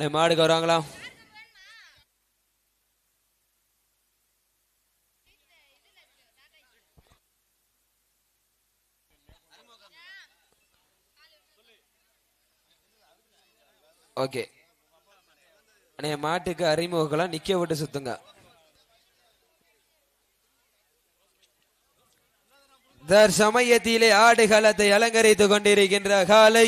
அண்ணே மாடுக்கு வருவாங்களா? ஓகே. அண்ணே மாட்டுக்கு அறிமுகலாம் நிக்க விட்டு சுத்துங்க. தற்சமயத்திலே ஆடுகளத்தை அலங்கரித்துக் கொண்டிருக்கின்ற காலை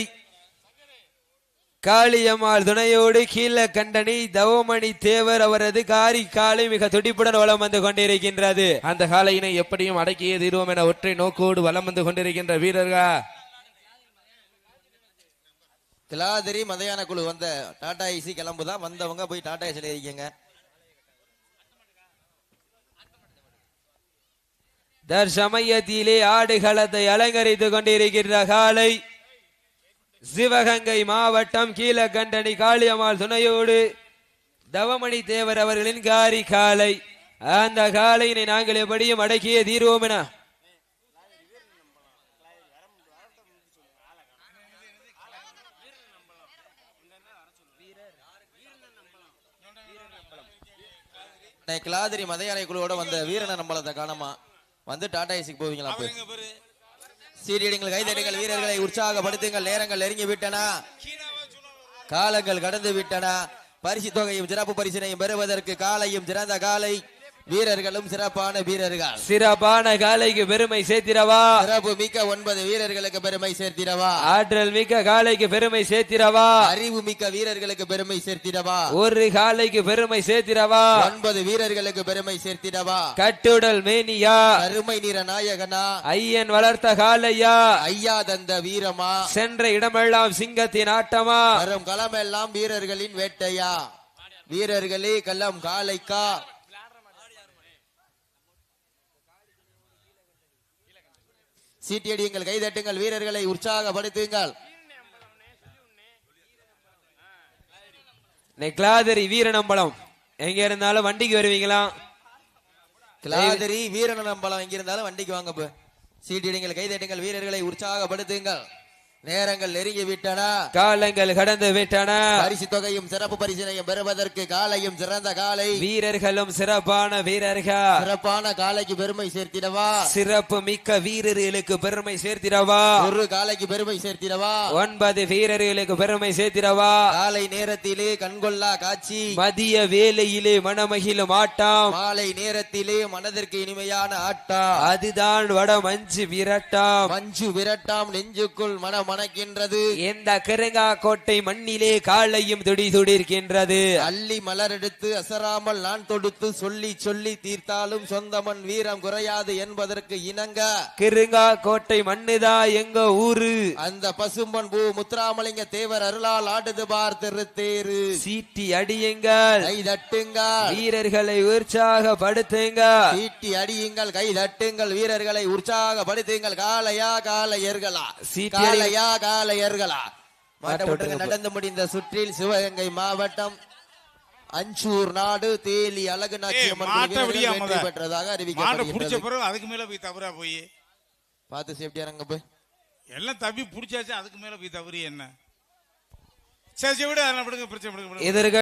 காளியம்மாள் துணையோடு கீழ கண்டனி தவமணி தேவர் அவரது காரி காலை மிக துடிப்புடன் வலம் வந்து கொண்டிருக்கின்றது. அந்த காலையினை எப்படியும் அடக்கியே தீர்வோம் என ஒற்றை நோக்கோடு வலம் வந்து கொண்டிருக்கின்ற வீரர்கள்? கிளாதிரி மதையான குழு வந்த டாடா ஏசி கிளம்புதான் வந்தவங்க போய் டாடா ஏசில இருக்கீங்க. தற்சமயத்திலே ஆடுகளத்தை அலங்கரித்துக் கொண்டிருக்கின்ற காலை சிவகங்கை மாவட்டம் கீழக்கண்டனி காளியம்மாள் துணையோடு தவமணி தேவர் அவர்களின் காரி காலை. அந்த காலையினை நாங்கள் எப்படியும் அடக்கிய தீர்வோம் என. கிளாதிரி மதையானை குழுவோட வந்த வீரன நம்பளத்தை காணமா வந்து டாடா ஏசிக்கு போவீங்களா சீரியடிங்கள் கைதடிகள் வீரர்களை உற்சாகப்படுத்துங்கள். நேரங்கள் நெருங்கி விட்டன காலங்கள் கடந்து விட்டன பரிசு தொகையும் சிறப்பு பரிசினையும் பெறுவதற்கு காலையும் சிறந்த காலை வீரர்களும் சிறப்பான வீரர்கள். சிறப்பான காலைக்கு பெருமை சேர்த்திரவா சிறப்பு மிக்க ஒன்பது வீரர்களுக்கு பெருமை சேர்த்திடவா? ஆற்றல் மிக்க காலைக்கு பெருமை சேர்த்திரவா அறிவு மிக்க வீரர்களுக்கு பெருமை சேர்த்திடவா? ஒரு காலைக்கு பெருமை சேர்த்திரவா ஒன்பது வீரர்களுக்கு பெருமை சேர்த்திடவா? கட்டுடல் மேனியா? அருமை நிற நாயகனா? ஐயன் வளர்த்த காலையா ஐயா தந்த வீரமா? சென்ற இடமெல்லாம் சிங்கத்தின் ஆட்டமா? வரும் களமெல்லாம் வீரர்களின் வேட்டையா? வீரர்களே களம் காலைக்கா சீட்டியடியுங்கள் கைதட்டுங்கள். வீரர்களை உற்சாகப்படுத்துங்கள். நெக்லாதரி வீரனம்பலம் எங்க இருந்தாலும் வண்டிக்கு வருவீங்களா? கிளாதிரி வீரநம்பலம் எங்கிருந்தாலும் வண்டிக்கு வாங்க போ. சீட்டியடிங்கள் கைதட்டுங்கள். வீரர்களை உற்சாகப்படுத்துங்கள். நேரங்கள் நெருங்கி விட்டன. காலங்கள் கடந்து விட்டன. பரிசு தொகையும் சிறப்பு பரிசினையும் பெறுவதற்கு காலையும் சிறந்த காலை. வீரர்களும் சிறப்பான வீரர்கள். சிறப்பான காலைக்கு பெருமை சேர்த்திடவா. சிறப்பு மிக்க வீரர்களுக்கு பெருமை சேர்த்திடவா. ஒரு காலைக்கு பெருமை சேர்த்திடவா. ஒன்பது வீரர்களுக்கு பெருமை சேர்த்திடவா. காலை நேரத்திலே கண்கொள்ளா காட்சி. மதிய வேலையிலே மனமகிழும் ஆட்டம். மாலை நேரத்திலே மனதிற்கு இனிமையான ஆட்டா அதுதான் வட மஞ்சு விரட்டம். மஞ்சு விரட்டாம் நெஞ்சுக்குள் மனம் மணக்கின்றது. இந்த கிருங்கா கோட்டை மண்ணிலே காலையும் துடி துடிர்க்கின்றது அள்ளி மலரெடுத்து அசராமல் நான் தொடுத்து சொல்லி சொல்லி தீர்த்தாலும் சொந்தமன் வீரம் குறையாது என்பதற்கு இணங்க. கிருங்கா கோட்டை மண்ணுதா எங்க ஊரு? அந்த பசும்பன் பூ முத்துராமலிங்க தேவர் அருளால் ஆடுது பார் திருத்தேரு. சீட்டி அடியுங்கள். கை தட்டுங்கள். வீரர்களை உற்சாகப்படுத்துங்க சீட்டி அடியுங்கள். கை தட்டுங்கள். வீரர்களை உற்சாகப்படுத்துங்கள் காளையா காளையர்களா. சீட்டி காளையா காளையர்களா மாட்ட விட்டுருங்க விட்டுருங்க. நடந்து முடிந்த சுற்றில் சிவகங்கை மாவட்டம் அஞ்சூர் நாடு தேலி அழகு வெற்றி. பெற்றதாக அறிவிக்கப்படுகிறது பிறகு அதுக்கு மேல போய் தவறா போய். பார்த்து சேஃப்டியா இருங்க போய். எல்லாம் தப்பி பிடிச்சாச்சு அதுக்கு மேல போய் தவறி என்ன? சரி சரி விடு அதெல்லாம் விடுங்க பிரச்சனை விடுங்க, விடுங்க. எதிர்க